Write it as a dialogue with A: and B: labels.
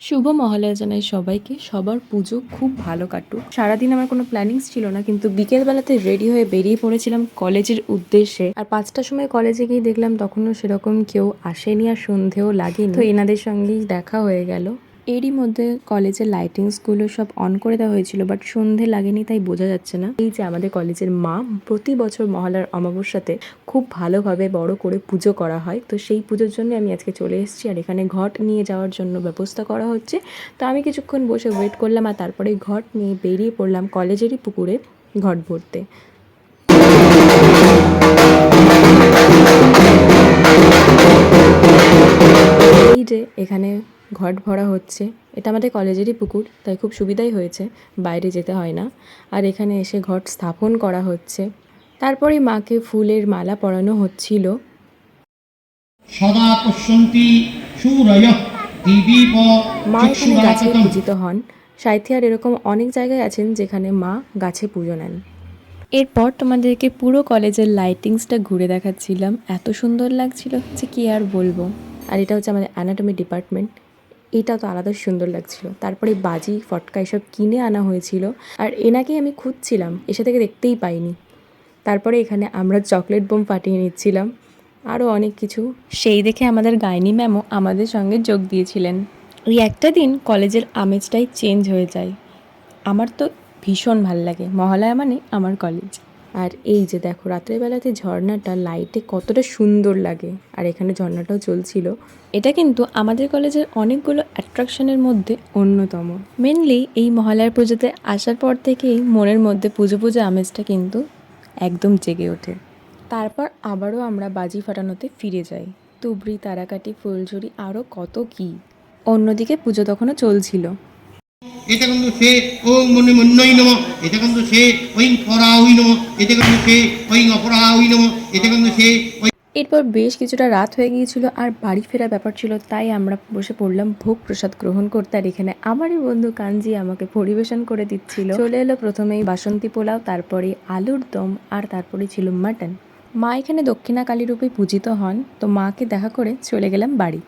A: শুভ মহালয়া জানাই সবাইকে। সবার পুজো খুব ভালো কাটুক। সারাদিন আমার কোনো প্ল্যানিংস ছিল না, কিন্তু বিকেলবেলাতে রেডি হয়ে বেরিয়ে পড়েছিলাম কলেজের উদ্দেশ্যে। আর পাঁচটার সময় কলেজে গিয়ে দেখলাম তখনও সেরকম কেউ আসেনি আর সন্ধেও লাগেনি। তো এনাদের সঙ্গেই দেখা হয়ে গেল। এরই মধ্যে কলেজের লাইটিংসগুলো সব অন করে দেওয়া হয়েছিল বাট সন্ধে লাগেনি, তাই বোঝা যাচ্ছে না। এই যে আমাদের কলেজের মা, প্রতি বছর মহালয়ার অমাবস্যাতে খুব ভালোভাবে বড় করে পুজো করা হয়। তো সেই পুজোর জন্য আমি আজকে চলে এসেছি, আর এখানে ঘট নিয়ে যাওয়ার জন্য ব্যবস্থা করা হচ্ছে। তো আমি কিছুক্ষণ বসে ওয়েট করলাম, আর তারপরে ঘট নিয়ে বেরিয়ে পড়লাম কলেজেরই পুকুরে ঘট ভরতে। এই যে এখানে ঘট ভরা হচ্ছে। এটা আমাদের কলেজেরই পুকুর তাই খুব সুবিধাই হয়েছে বাইরে যেতে হয় না। আর এখানে এসে ঘট স্থাপন করা হচ্ছে। তারপরে মাকে ফুলের মালা পরানো হচ্ছিল।
B: সদা পশ্যন্তি সূরয়
A: মা এখানে গাছে পূজিত হন। সাহিত্যে এরকম অনেক জায়গায় আছেন যেখানে মা গাছে পুজো নেন। এরপর তোমাদেরকে পুরো কলেজের লাইটিংসটা ঘুরে দেখাচ্ছিলাম। এত সুন্দর লাগছিল যে কি আর বলব। আর এটা হচ্ছে আমাদের অ্যানাটমি ডিপার্টমেন্ট এটা তো আলাদা সুন্দর লাগছিল। তারপরে বাজি, ফটকা এসব কিনে আনা হয়েছিল। আর এনাকেই আমি খুঁজছিলাম, এসে থেকে দেখতেই পাইনি। তারপরে এখানে আমরা চকলেট বোম ফাটিয়ে নিচ্ছিলাম। আরও অনেক কিছু। সেই দেখে আমাদের গাইনি ম্যামও আমাদের সঙ্গে যোগ দিয়েছিলেন। ওই একটা দিন কলেজের আমেজটাই চেঞ্জ হয়ে যায়। আমার তো ভীষণ ভালো লাগে। মহালয়া মানে আমার কলেজ। আর এই যে দেখো রাত্রেবেলাতে ঝর্ণাটা লাইটে কতটা সুন্দর লাগে। আর এখানে ঝর্ণাটাও চলছিল। এটা কিন্তু আমাদের কলেজের অনেকগুলো অ্যাট্রাকশনের মধ্যে অন্যতম। মেনলি এই মহালয়ার পুজোতে আসার পর থেকেই মনের মধ্যে পুজো পুজো আমেজটা কিন্তু একদম জেগে ওঠে। তারপর আবারও আমরা বাজি ফাটানোতে ফিরে যাই। তুবড়ি, তারাকাটি, ফুলঝুরি আরও কত কী। অন্যদিকে পুজো তখনও চলছিল।
B: এটা কিন্তু সে ওং মনে মন্যই নম এটা কিন্তু সে ওইং পরাউই নম এটা কিন্তু সে ওইং অপরাউই নম এটা কিন্তু সে ওই
A: এরপর বেশ কিছুটা রাত হয়ে গিয়েছিল আর বাড়ি ফেরা ব্যাপার ছিল, তাই আমরা বসে পড়লাম ভোগ প্রসাদ গ্রহণ করতে। আর এখানে আমারই বন্ধু কাঞ্জি আমাকে পরিবেশন করে দিচ্ছিল। চলে এলো প্রথমেই বাসন্তী পোলাও, তারপরে আলুর দম আর তারপরে ছিল মাটন। মা এখানে দক্ষিণা রূপে পূজিত হন, তো মাকে দেখা করে চলে গেলাম বাড়ি।